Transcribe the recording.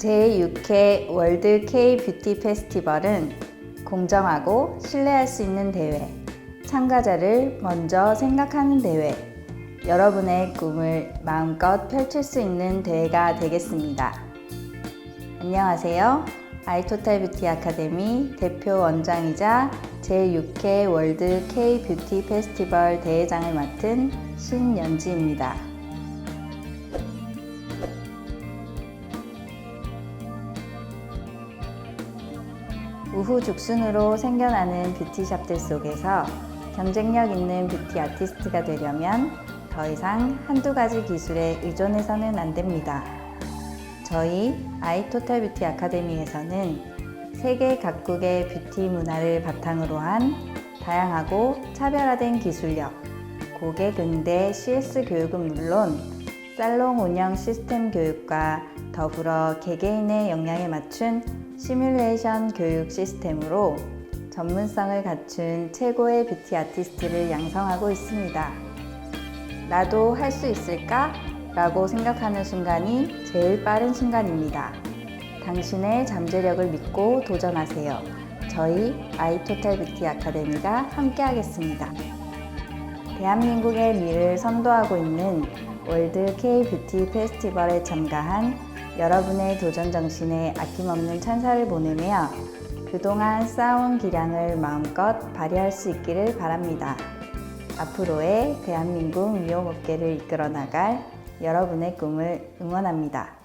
제6회 월드 K 뷰티 페스티벌은 공정하고 신뢰할 수 있는 대회, 참가자를 먼저 생각하는 대회, 여러분의 꿈을 마음껏 펼칠 수 있는 대회가 되겠습니다. 안녕하세요. 아이토탈 뷰티 아카데미 대표 원장이자 제6회 월드 K 뷰티 페스티벌 대회장을 맡은 신연지입니다. 우후 죽순으로 생겨나는 뷰티샵들 속에서 경쟁력 있는 뷰티 아티스트가 되려면 더 이상 한두 가지 기술에 의존해서는 안 됩니다. 저희 아이토탈 뷰티 아카데미에서는 세계 각국의 뷰티 문화를 바탕으로 한 다양하고 차별화된 기술력, 고객 응대 CS 교육은 물론 살롱 운영 시스템 교육과 더불어 개개인의 역량에 맞춘 시뮬레이션 교육 시스템으로 전문성을 갖춘 최고의 뷰티 아티스트를 양성하고 있습니다. 나도 할 수 있을까? 라고 생각하는 순간이 제일 빠른 순간입니다. 당신의 잠재력을 믿고 도전하세요. 저희 아이토탈 뷰티 아카데미가 함께하겠습니다. 대한민국의 미를 선도하고 있는 월드 K 뷰티 페스티벌에 참가한 여러분의 도전 정신에 아낌없는 찬사를 보내며 그동안 쌓아온 기량을 마음껏 발휘할 수 있기를 바랍니다. 앞으로의 대한민국 미용업계를 이끌어 나갈 여러분의 꿈을 응원합니다.